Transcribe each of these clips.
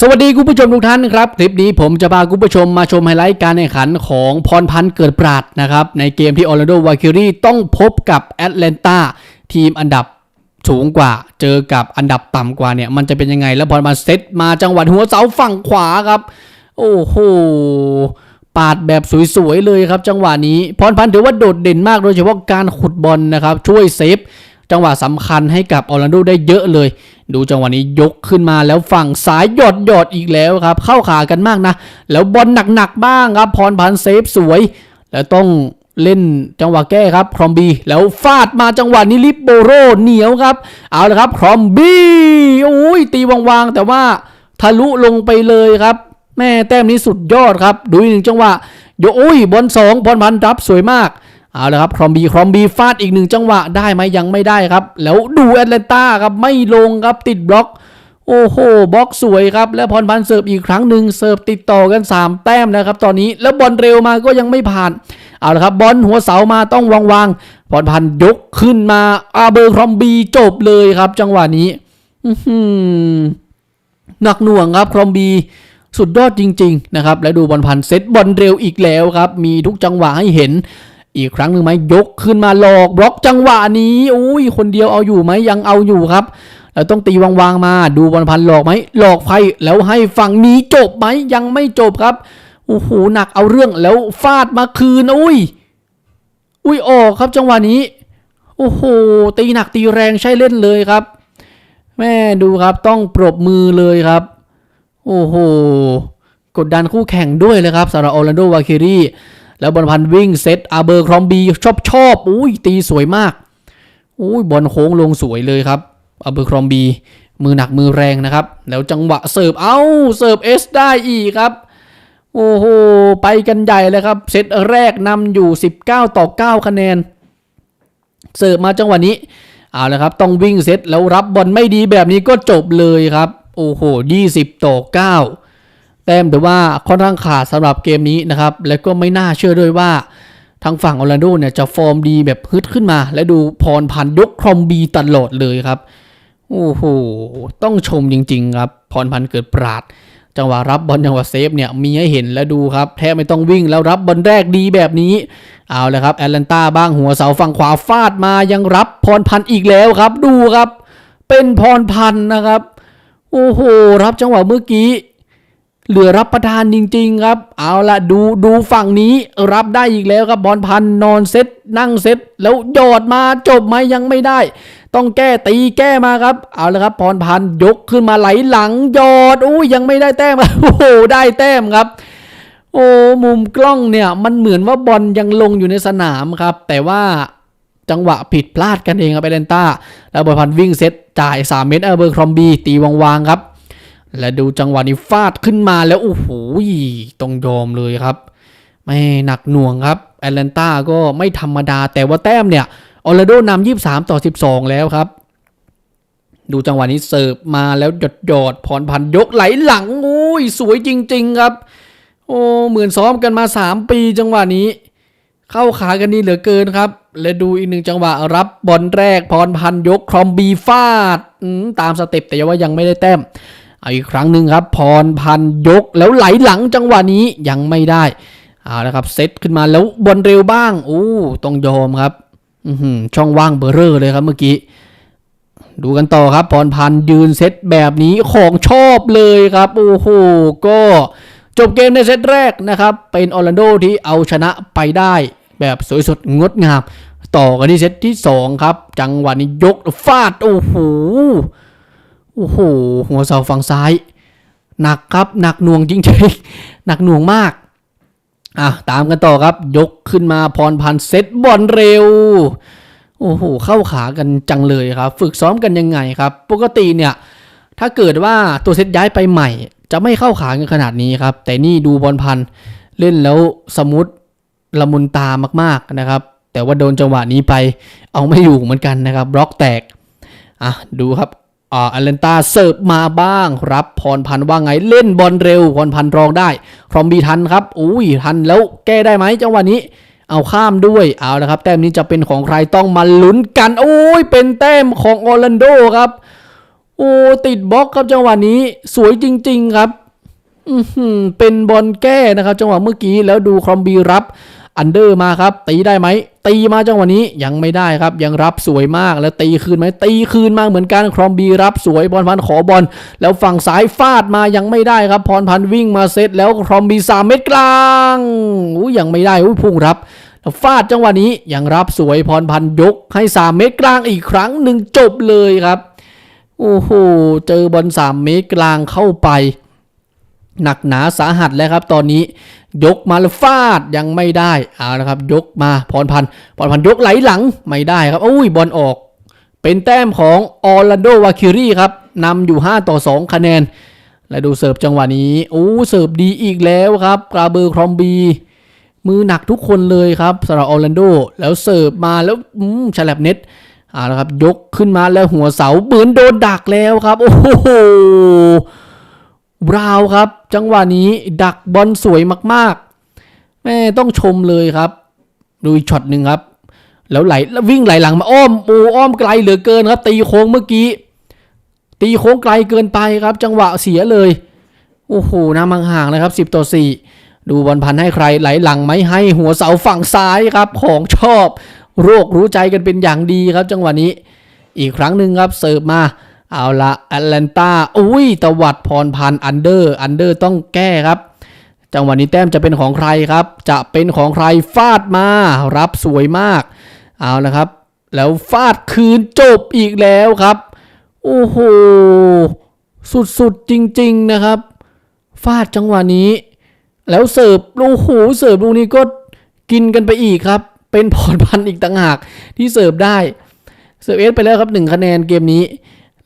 สวัสดีคุณผู้ชมทุกท่านครับ คลิปนี้ผมจะพาคุณผู้ชมมาชมไฮไลท์การแข่งขันของพรพันธ์เกิดปราดนะครับ ในเกมที่ออร์แลนโดวาคิรีต้องพบกับแอตแลนตาทีมอันดับสูงกว่า เจอกับอันดับต่ำกว่าเนี่ย มันจะเป็นยังไงแล้วพรพันธ์เซตมาจังหวัดหัวเสาฝั่งขวาครับ โอ้โหปาดแบบสวยๆเลยครับ จังหวะนี้พรพันธ์ถือว่าโดดเด่นมากโดยเฉพาะการขุดบอลนะครับช่วยเซฟ จังหวะสำคัญให้กับออร์แลนโดได้เยอะเลย ดูจังหวะนี้ยกขึ้นมาแล้วฝั่งซ้ายหยอดหยอดอีกแล้วครับ เข้าขากันมากนะ แล้วบอลหนักๆบ้างครับพรพันเซฟสวย แล้วต้องเล่นจังหวะแก้ครับครอมบี แล้วฟาดมาจังหวะนี้ลิปโบโรเหนียวครับ เอาละครับครอมบีโอ้ยตีวางๆแต่ว่าทะลุลงไปเลยครับ แม่แต้มนี้สุดยอดครับ ดูอีกหนึ่งจังหวะโยโอ้ยบอลสองพรพันรับสวยมาก เอาละครับครอมบีครอมบีฟาดอีกหนึ่งจังหวะได้ไหมยังไม่ได้ครับ แล้วดูแอตแลนตาครับไม่ลงครับติดบล็อก โอ้โหบล็อกสวยครับ แล้วพรพันธ์เสิร์ฟอีกครั้งหนึ่งเสิร์ฟติดต่อกัน 3 แต้มนะครับ ตอนนี้แล้วบอลเร็วมาก็ยังไม่ผ่าน เอาละครับบอลหัวเสามาต้องวางวางพรพันธ์ยกขึ้นมาอาเบอร์ครอมบีจบเลยครับ จังหวะนี้อื้อหือหนักหน่วงครับครอมบีสุดยอดจริง ๆ นะครับ และดูบอลพันเซตบอลเร็วอีกแล้วครับ มีทุกจังหวะให้เห็น อีกครั้งหนึ่งไหมยกขึ้นมาหลอกบล็อกจังหวะนี้อุ้ยคนเดียวเอาอยู่ไหมยังเอาอยู่ครับแล้วต้องตีวางๆมาดูบอลพันหลอกไหมหลอกไฟแล้วให้ฝั่งนี้จบไหมยังไม่จบครับโอ้โหหนักเอาเรื่องแล้วฟาดมาคืนอุ้ยอุ้ยออกครับจังหวะนี้โอ้โหตีหนักตีแรงใช่เล่นเลยครับ แม่ดูครับต้องปรบมือเลยครับ โอ้โหกดดันคู่แข่งด้วยเลยครับสำหรับออร์แลนโดวาเครี แล้วบอลพันวิ่งเซตอาเบอร์ครอมบีชอบชอบอุ้ยตีสวยมากอุ้ยบอลโค้งลงสวยเลยครับอาเบอร์ครอมบีมือหนักมือแรงนะครับ แล้วจังหวะเสิร์ฟเอ้าเสิร์ฟเอสได้อีกครับโอ้โหไปกันใหญ่เลยครับเซตแรกนำอยู่ 19 ต่อ 9 คะแนน เสิร์ฟมาจังหวะนี้เอาละครับต้องวิ่งเซตแล้วรับบอลไม่ดีแบบนี้ก็จบเลยครับ โอ้โห 20 ต่อ 9 แต้มแต่ว่าค่อนข้างขาดสำหรับเกมนี้นะครับ และก็ไม่น่าเชื่อด้วยว่าทางฝั่งออร์แลนโดเนี่ยจะฟอร์มดีแบบฮึดขึ้นมา และดูพรพันยกครอมบีตลอดเลยครับ โอ้โห ต้องชมจริง ๆ ครับ พรพันเกิดปราด จังหวะรับบอลจังหวะเซฟเนี่ยมีให้เห็นและดูครับ แทบไม่ต้องวิ่งแล้วรับบอลแรกดีแบบนี้ เอาเลยครับแอตแลนตาบ้างหัวเสาฝั่งขวาฟาดมายังรับพรพันอีกแล้วครับ ดูครับ เป็นพรพันนะครับ โอ้โห รับจังหวะเมื่อกี้ เหลือรับประทานจริง ๆ ครับ เอาละดูดูฝั่งนี้รับได้อีกแล้วครับบอลพันนอนเซตนั่งเซตแล้วหยอดมาจบไหมยังไม่ได้ ต้องแก้ตีแก้มาครับ เอาละครับพรพันยกขึ้นมาไหลหลังหยอดอุ้ยังไม่ได้แต้มโอ้โหได้แต้มครับ โอ้มุมกล้องเนี่ยมันเหมือนว่าบอลยังลงอยู่ในสนามครับ แต่ว่าจังหวะผิดพลาดกันเองครับเอเลนต้า แล้วบอลพันวิ่งเซตจ่าย 3 เมตรเออเบอร์ครอมบีตีวางๆครับ และดูจังหวะนี้ฟาดขึ้นมาแล้วโอ้โหต้องยอมเลยครับ ไม่หนักหน่วงครับแอตแลนตาก็ไม่ธรรมดาแต่ว่าแต้มเนี่ยออร์แลนโดนำ23ต่อ12แล้วครับ ดูจังหวะนี้เสิร์ฟมาแล้วหยดหยอดพรพันยกไหลหลังอุ้ยสวยจริง ๆครับ โอ้เหมือนซ้อมกันมา3ปีจังหวะนี้ เข้าขากันดีเหลือเกินครับ และดูอีกหนึ่งจังหวะรับบอลแรกพรพันยกครอมบีฟาดตามสเต็ปแต่ว่ายังไม่ได้แต้ม เอาอีกครั้งหนึ่งครับ พรพันยกแล้วไหลหลังจังหวะนี้ยังไม่ได้เอาละครับเซตขึ้นมาแล้วบอลเร็วบ้างโอ้ต้องยอมครับหือช่องว่างเบอร์เรอร์เลยครับเมื่อกี้ ดูกันต่อครับพรพันยืนเซตแบบนี้ของชอบเลยครับ โอ้โหก็จบเกมในเซตแรกนะครับ เป็นออร์แลนโดที่เอาชนะไปได้แบบสวยสดงดงาม ต่อกันที่เซตที่ 2 ครับ จังหวะนี้ยกฟาด โอ้โห โอ้โห หัวเสาฝั่งซ้าย หนักครับ หนักหน่วงจริงๆ หนักหน่วงมาก อะ ตามกันต่อครับ ยกขึ้นมาพรพันเซตบอลเร็ว โอ้โห เข้าขากันจังเลยครับ ฝึกซ้อมกันยังไงครับ ปกติเนี่ย ถ้าเกิดว่าตัวเซตย้ายไปใหม่ จะไม่เข้าขากันขนาดนี้ครับ แต่นี่ดูบอลพันเล่นแล้วสมูทละมุนตามากๆนะครับ แต่ว่าโดนจังหวะนี้ไป เอาไม่อยู่เหมือนกันนะครับ บล็อกแตก อะ ดูครับ อ่าอเลนตาเสิร์ฟมาบ้างรับพรพันธ์ว่าไงเล่นบอลเร็วพรพันธ์รองได้ครอมบีทันครับอุ้ยทันแล้วแก้ได้ไหมจังหวะนี้ เอาข้ามด้วยเอาละครับ แต้มนี้จะเป็นของใครต้องมาลุ้นกันโอ้ยเป็นแต้มของออร์แลนโดครับ โอ้ติดบล็อกครับจังหวะนี้สวยจริง ๆครับอืเป็นบอลแก้นะครับ จังหวะเมื่อกี้แล้วดูครอมบีรับ อันเดอร์มาครับ ตีได้ไหม ตีมาจังหวะนี้ยังไม่ได้ครับ ยังรับสวยมากแล้วตีคืนไหมตีคืนมาเหมือนกันครอมบีรับสวยพรพันธ์ขอบอลแล้วฝั่งซ้ายฟาดมายังไม่ได้ครับพรพันธ์วิ่งมาเซตแล้วครอมบีสามเม็ดกลางอู้ยังไม่ได้อู้พุ่งรับแล้วฟาดจังหวะนี้ยังรับสวยพรพันธ์ยกให้สามเม็ดกลางอีกครั้งหนึ่งจบเลยครับ โอ้โห เจอบอลสามเมตรกลางเข้าไป หนักหนาสาหัสแล้วครับ ตอนนี้ยกมาแล้วฟาดยังไม่ได้เอาละครับ ยกมาพรพันธ์พรพันธ์ยกไหลหลังไม่ได้ครับอุ้ยบอลออก เป็นแต้มของออร์แลนโดวาคิรีครับนำอยู่ 5 ต่อ 2 คะแนน และดูเสิร์ฟจังหวะนี้โอ้เสิร์ฟดีอีกแล้วครับกราเบอร์ครอมบี มือหนักทุกคนเลยครับสำหรับออร์แลนโดแล้วเสิร์ฟมาแล้วอืมฉลับเน็ตเอาละครับ ยกขึ้นมาแล้วหัวเสาเหมือนโดนดักแล้วครับ โอ้โห บราว์ครับ จังหวะนี้ดักบอลสวยมากๆ แม่ต้องชมเลยครับ ดูอีกช็อตหนึ่งครับ แล้วไหลแล้ววิ่งไหลหลังมาอ้อมโอ้อ้อมไกลเหลือเกินครับ ตีโค้งเมื่อกี้ ตีโค้งไกลเกินไปครับ จังหวะเสียเลยโอ้โหน้ำห่างๆเลยครับ 10 ต่อ 4 ดูบอลพันให้ใครไหลหลังไหมให้หัวเสาฝั่งซ้ายครับ ของชอบ โรครู้ใจกันเป็นอย่างดีครับ จังหวะนี้ อีกครั้งหนึ่งครับเสิร์ฟมา เอาละแอตแลนตาอุ้ยตวัดพรพันอันเดอร์อันเดอร์ต้องแก้ครับ จังหวะนี้แต้มจะเป็นของใครครับ จะเป็นของใครฟาดมา รับสวยมาก เอาละครับ แล้วฟาดคืนจบอีกแล้วครับ โอ้โห สุดๆจริง ๆนะครับ ฟาดจังหวะนี้ แล้วเสิร์ฟโอ้โหเสิร์ฟลูกนี้ก็กินกันไปอีกครับ เป็นพรพันอีกต่างหากที่เสิร์ฟได้ เสิร์ฟเอสไปแล้วครับหนึ่งคะแนนเกมนี้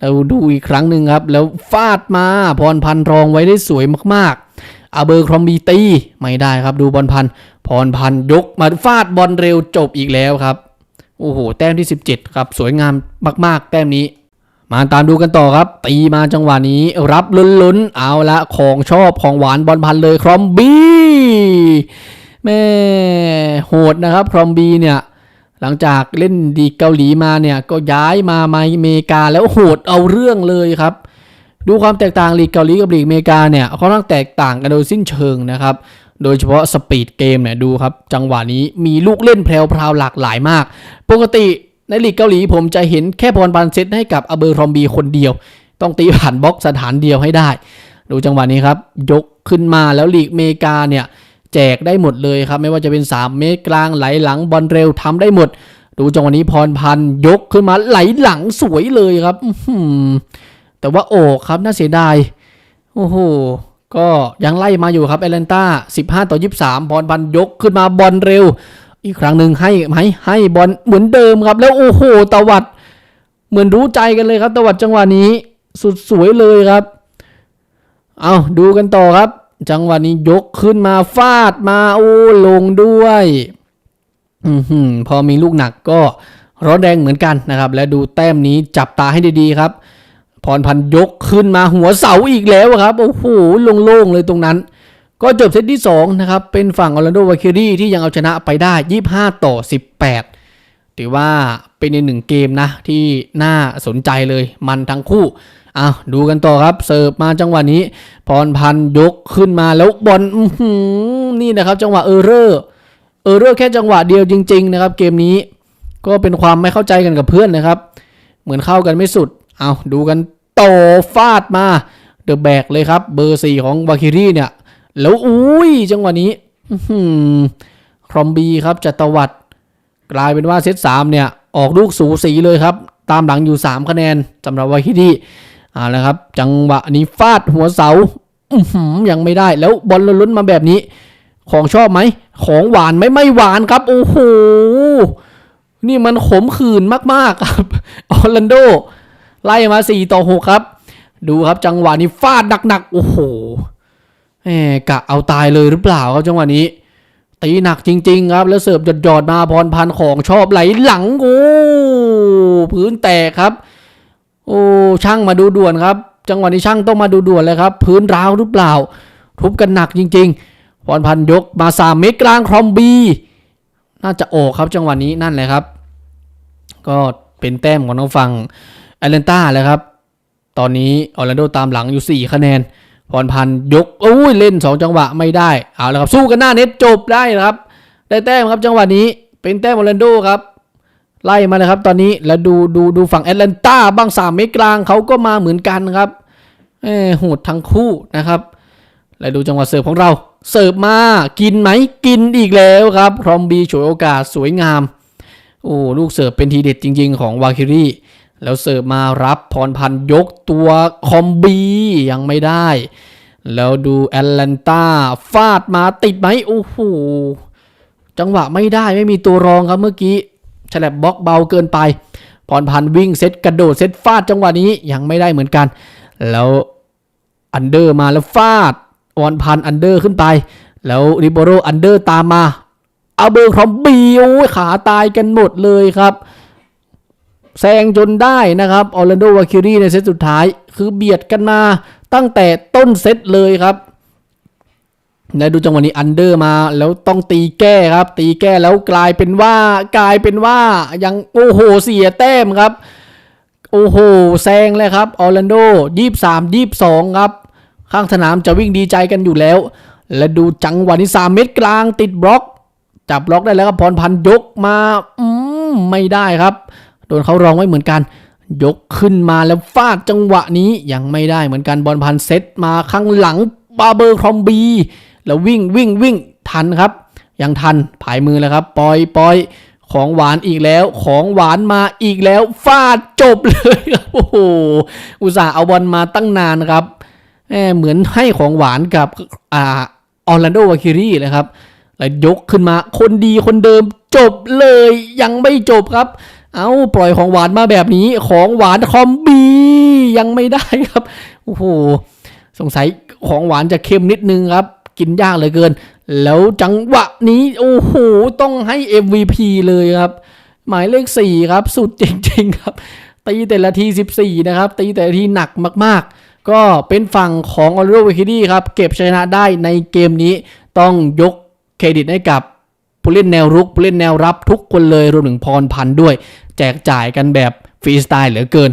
เราดูอีกครั้งหนึ่งครับ แล้วฟาดมาพรพันธ์รองไว้ได้สวยมากๆอาเบอร์ครอมบีตีไม่ได้ครับ ดูบอลพันธ์พรพันธ์ยกมาฟาดบอลเร็วจบอีกแล้วครับโอ้โหแต้มที่ 17 ครับ สวยงามมาก ๆ แต้มนี้ มาตามดูกันต่อครับ ตีมาจังหวะนี้รับลุ้นๆ เอาละของชอบของหวานบอลพันเลยครอมบี้แม่โหดนะครับ ครอมบี้เนี่ย หลังจากเล่นดีเกาหลีมาเนี่ยก็ย้ายมามาอเมริกาแล้วโหดเอาเรื่องเลยครับ ดูความแตกต่างลีกเกาหลีกับลีกอเมริกาเนี่ยค่อนข้างแตกต่างกันโดยสิ้นเชิงนะครับ โดยเฉพาะสปีดเกมเนี่ยดูครับ จังหวะนี้มีลูกเล่นแพรวๆหลากหลายมาก ปกติในลีกเกาหลีผมจะเห็นแค่บอลบานเซตให้กับอเบอร์ครอมบีคนเดียว ต้องตีผ่านบล็อกสถานเดียวให้ได้ ดูจังหวะนี้ครับ ยกขึ้นมาแล้วลีกอเมริกาเนี่ย แจกได้หมดเลยครับ ไม่ว่าจะเป็น 3 เมตรกลางไหลหลังบอลเร็วทำได้หมด ดูจังหวะนี้พรพันธ์ยกขึ้นมาไหลหลังสวยเลยครับแต่ว่าโอกครับน่าเสียดายโอ้โหก็ยังไล่มาอยู่ครับแอตแลนตา15 ต่อ 23พรพันยกขึ้นมาบอลเร็ว อีกครั้งหนึ่งให้ไหมให้บอลเหมือนเดิมครับ แล้วโอ้โหตวัด เหมือนรู้ใจกันเลยครับตวัดจังหวะนี้ สุดสวยเลยครับ เอาดูกันต่อครับ จังหวะนี้ยกขึ้นมาฟาดมาโอ้ลงด้วยอือหือพอมีลูกหนักก็ร้อนแรงเหมือนกันนะครับ และดูแต้มนี้จับตาให้ดีๆครับ พรพันยกขึ้นมาหัวเสาอีกแล้วครับโอ้โหโล่งๆเลยตรงนั้น ก็จบเซตที่ 2 นะครับ เป็นฝั่งออร์แลนโดวาคิรีที่ยังเอาชนะไปได้ 25 ต่อ 18 ถือว่าเป็นในหนึ่งเกมนะที่น่าสนใจเลยมันทั้งคู่ อ้าวดูกันต่อครับเสิร์ฟมาจังหวะนี้ พรพันยกขึ้นมาแล้วบอลนี่นะครับ จังหวะเออร์เรอร์เออร์เรอร์แค่จังหวะเดียวจริง ๆ นะครับ เกมนี้ก็เป็นความไม่เข้าใจกันกับเพื่อนนะครับ เหมือนเข้ากันไม่สุดเอาดูกันต่อฟาดมาเดอะแบกเลยครับ เบอร์สี่ของวาคิรี่เนี่ย แล้วอุ้ยจังหวะนี้ครอมบีครับจัตวัดกลายเป็นว่าเซตสามเนี่ย ออกลูกสูสีเลยครับ ตามหลังอยู่ 3 คะแนนสำหรับวาคิรี่ เอาละครับ จังหวะนี้ฟาดหัวเสาอื้อหือยังไม่ได้แล้วบอลลุ้นมาแบบนี้ ของชอบไหม ของหวานไหมไม่หวานครับ โอ้โห นี่มันขมขื่นมากๆครับออร์แลนโด ไล่มา4ต่อ6ครับ ดูครับจังหวะนี้ฟาดหนักๆ โอ้โหแหมกะเอาตายเลยหรือเปล่าครับจังหวะนี้ ตีหนักจริง ๆ ครับ แล้วเสิร์ฟหยอดๆมาพรพันของชอบไหลหลังโอ้พื้นแตกครับ โอ้ช่างมาดูด่วนครับ จังหวะนี้ช่างต้องมาดูด่วนเลยครับ พื้นร้าวหรือเปล่า ทุบกันหนักจริงๆพรพันธ์ยกมาสามเมตรกลางครอมบี น่าจะโอกครับจังหวะนี้นั่นแหละครับ ก็เป็นแต้มของทางฝั่งแอตแลนตาเลยครับ ตอนนี้ออร์แลนโดตามหลังอยู่ 4 คะแนนพรพันธ์ยกโอ้ยเล่น 2 จังหวะไม่ได้เอาละครับสู้กันหน้าเน็ตจบได้ครับ ได้แต้มครับจังหวะนี้เป็นแต้มออร์แลนโดครับ ไล่มาเลยครับตอนนี้แล้วดูดูดูฝั่งแอตแลนตาบ้างสามเมตรกลางเขาก็มาเหมือนกันครับเอ้โหดทั้งคู่นะครับและดูจังหวะเสิร์ฟของเรา เสิร์ฟมา กินไหมกินอีกแล้วครับพรอมบีฉวยโอกาสสวยงาม โอ้ลูกเสิร์ฟเป็นทีเด็ดจริง ๆ ของวาคิรีแล้วเสิร์ฟมารับพรพันยกตัวคอมบียังไม่ได้ แล้วดูแอตแลนตาฟาดมาติดไหมโอ้โหจังหวะไม่ได้ไม่มีตัวรองครับเมื่อกี้ ฉลับบล็อกเบาเกินไปพรพันธ์วิ่งเซตกระโดดเซตฟาดจังหวะนี้ยังไม่ได้เหมือนกัน แล้วอันเดอร์มาแล้วฟาดออนพันอันเดอร์ขึ้นไป แล้วริโบโรอันเดอร์ตามมาอาเบอร์ครอมบีโอ้ยขาตายกันหมดเลยครับแซงจนได้นะครับออร์แลนโดวาคิรีในเซตสุดท้าย คือเบียดกันมาตั้งแต่ต้นเซตเลยครับ และดูจังหวะนี้อันเดอร์มาแล้วต้องตีแก้ครับ ตีแก้แล้วกลายเป็นว่ากลายเป็นว่ายังโอ้โหเสียแต้มครับ โอ้โหแซงเลยครับออร์แลนโดยี่สามยี่สองครับ ข้างสนามจะวิ่งดีใจกันอยู่แล้ว และดูจังหวะนี้สามเมตรกลางติดบล็อก จับบล็อกได้แล้วครับพรพันยกมาอืมไม่ได้ครับ โดนเขารองไว้เหมือนกัน ยกขึ้นมาแล้วฟาดจังหวะนี้ยังไม่ได้เหมือนกันบอลพันเซตมาข้างหลังบาเบอร์คอมบี แล้ววิ่งวิ่งวิ่งทันครับ ยังทันผายมือแล้วครับ ปล่อยปล่อยของหวานอีกแล้ว ของหวานมาอีกแล้วฟาดจบเลยครับโอ้โหอุตส่าห์เอาบอลมาตั้งนานครับแหมเหมือนให้ของหวานกับอ่าออร์แลนโดวาคิรีเลยครับแล้วยกขึ้นมาคนดีคนเดิมจบเลยยังไม่จบครับ เอาปล่อยของหวานมาแบบนี้ของหวานคอมบียังไม่ได้ครับโอ้โหสงสัยของหวานจะเค็มนิดนึงครับ กินยากเหลือเกิน แล้วจังหวะนี้โอ้โหต้องให้ MVP เลยครับ หมายเลข 4 ครับ สุดจริง ๆ ครับ ตีแต่ละที 14 นะครับ ตีแต่ละทีหนักมากๆ ก็เป็นฝั่งของออริโอวิคิดี้ครับ เก็บชนะได้ในเกมนี้ต้องยกเครดิตให้กับผู้เล่นแนวรุกผู้เล่นแนวรับทุกคนเลยรวมถึงพรพันธ์ด้วย แจกจ่ายกันแบบฟรีสไตล์เหลือเกิน